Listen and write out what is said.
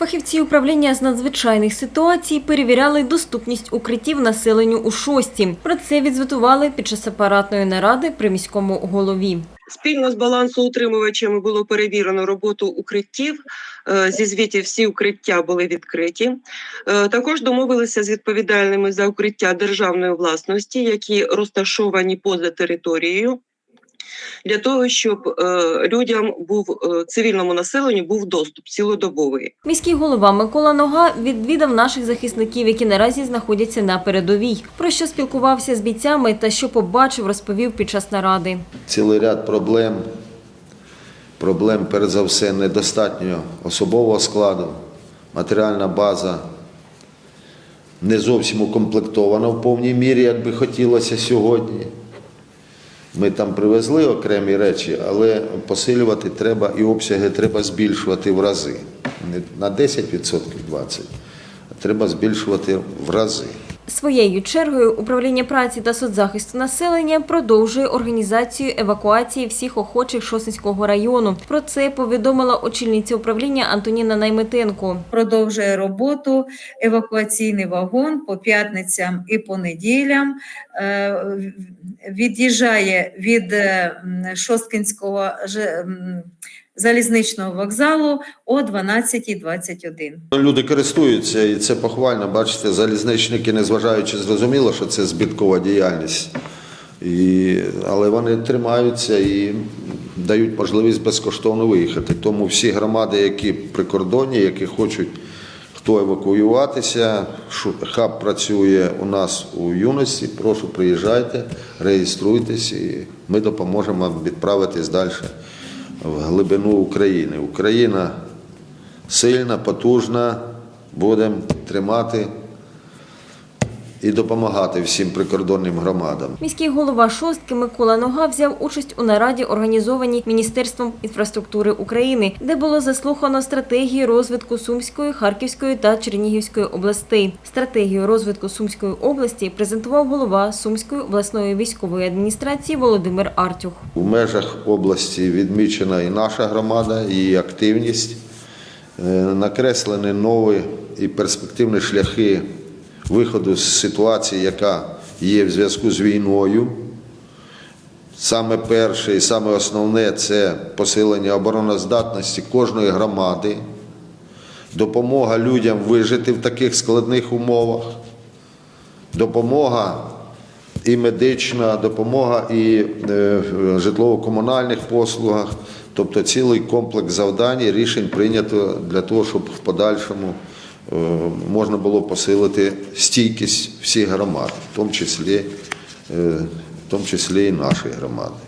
Фахівці управління з надзвичайних ситуацій перевіряли доступність укриттів населенню у шості. Про це відзвітували під час апаратної наради при міському голові. Спільно з балансоутримувачами було перевірено роботу укриттів. Е, Зі звітів всі укриття були відкриті. Е, Також домовилися з відповідальними за укриття державної власності, які розташовані поза територією, для того, щоб е, людям був е, цивільному населенню був доступ цілодобовий. Міський голова Микола Нога відвідав наших захисників, які наразі знаходяться на передовій. Про що спілкувався з бійцями та що побачив, розповів під час наради. цілий ряд проблем. Проблем, перш за все, недостатньо особового складу, матеріальна база не зовсім укомплектована в повній мірі, як би хотілося сьогодні. Ми там привезли окремі речі, але посилювати треба і обсяги треба збільшувати в рази. Не на 10%, 20%, а треба збільшувати в рази. Своєю чергою управління праці та соцзахисту населення продовжує організацію евакуації всіх охочих Шосинського району. Про це повідомила очільниця управління Антоніна Найметенко. продовжує роботу евакуаційний вагон по п'ятницям і по неділям. Е, Від'їжджає від Шосткинського залізничного вокзалу о 12.21. Люди користуються, і це похвально. Бачите, залізничники, незважаючи, зрозуміло, що це збиткова діяльність. І, але вони тримаються і дають можливість безкоштовно виїхати. Тому всі громади, які при кордоні, які хочуть хто евакуюватися, хаб працює у нас у юності. Прошу, приїжджайте, реєструйтесь, і ми допоможемо відправитись далі в глибину України. Україна сильна, потужна, будемо тримати і допомагати всім прикордонним громадам. Міський голова шостки Микола Нога взяв участь у нараді, організованій Міністерством інфраструктури України, де було заслухано стратегії розвитку Сумської, Харківської та Чернігівської областей. Стратегію розвитку Сумської області презентував голова Сумської обласної військової адміністрації Володимир Артюх. У межах області відмічена і наша громада, її активність. Е, Накреслені нові і перспективні шляхи виходу з ситуації, яка є в зв'язку з війною. Саме перше і саме основне це посилення обороноздатності кожної громади, допомога людям вижити в таких складних умовах, допомога і медична допомога, і е, житлово-комунальних послугах, тобто цілий комплекс завдань і рішень прийнято для того, щоб в подальшому можна було посилити стійкість всіх громад, в тому числі, е, в тому числі і нашої громади.